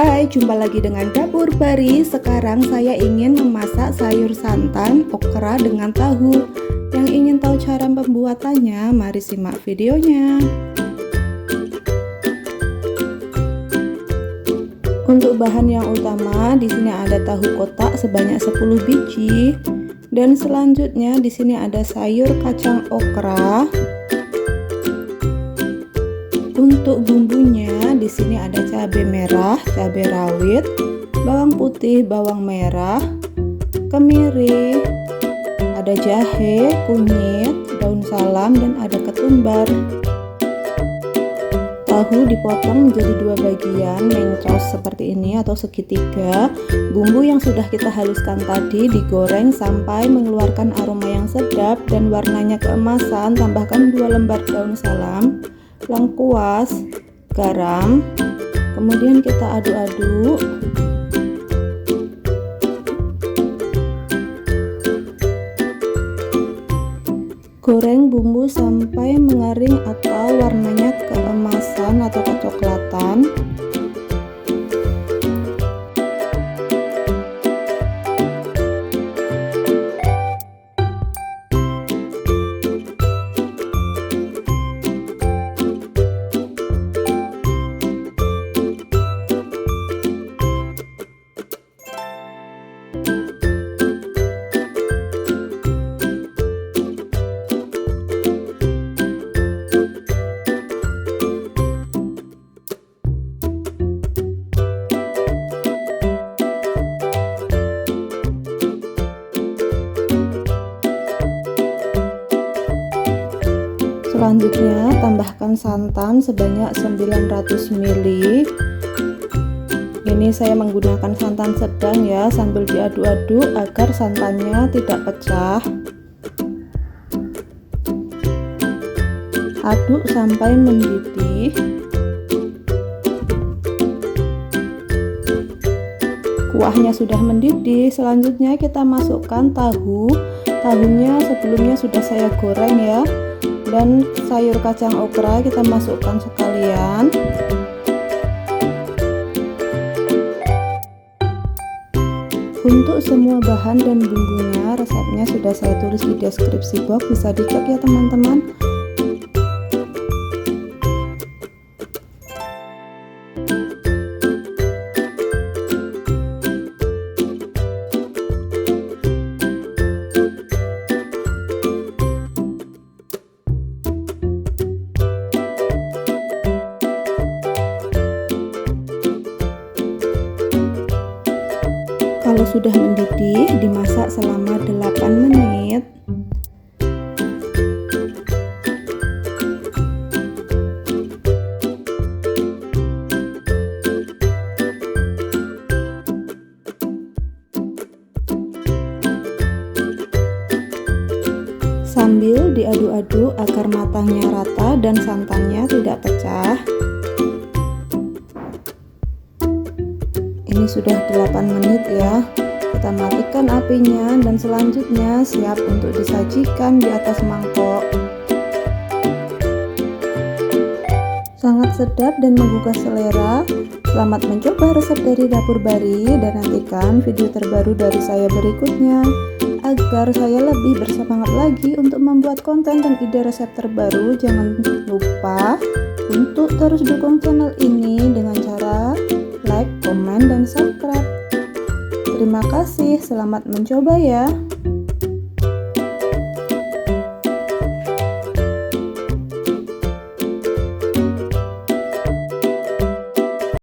Hai, jumpa lagi dengan Dapur Bari. Sekarang saya ingin memasak sayur santan okra dengan tahu. Yang ingin tahu cara pembuatannya, mari simak videonya. Untuk bahan yang utama, di sini ada tahu kotak sebanyak 10 biji dan selanjutnya di sini ada sayur kacang okra, untuk bumbunya di sini ada cabai merah, cabai rawit, bawang putih, bawang merah, kemiri, ada jahe, kunyit, daun salam dan ada ketumbar. Tahu dipotong menjadi dua bagian mencos seperti ini atau segitiga. Bumbu yang sudah kita haluskan tadi digoreng sampai mengeluarkan aroma yang sedap dan warnanya keemasan. Tambahkan dua lembar daun salam lengkuas, garam, kemudian kita aduk-aduk. Goreng bumbu sampai mengering atau warnanya keemasan atau kecoklatan. Selanjutnya tambahkan santan sebanyak 900 ml. Ini saya menggunakan santan sedang ya sambil diaduk-aduk agar santannya tidak pecah. Aduk sampai mendidih. Kuahnya sudah mendidih, selanjutnya kita masukkan tahu. Tahunya sebelumnya sudah saya goreng ya dan sayur kacang okra kita masukkan sekalian. Untuk semua bahan dan bumbunya resepnya sudah saya tulis di deskripsi box bisa dicek ya teman-teman Kalau sudah mendidih, dimasak selama 8 menit. Sambil diaduk-aduk agar matangnya rata dan santannya tidak pecah. Ini sudah 8 menit ya. Kita matikan apinya dan selanjutnya siap untuk disajikan di atas mangkok. Sangat sedap dan menggugah selera. Selamat mencoba resep dari dapur bari dan nantikan video terbaru dari saya berikutnya agar saya lebih bersemangat lagi untuk membuat konten dan ide resep terbaru. Jangan lupa untuk terus dukung channel ini komen, dan subscribe. Terima kasih, selamat mencoba ya.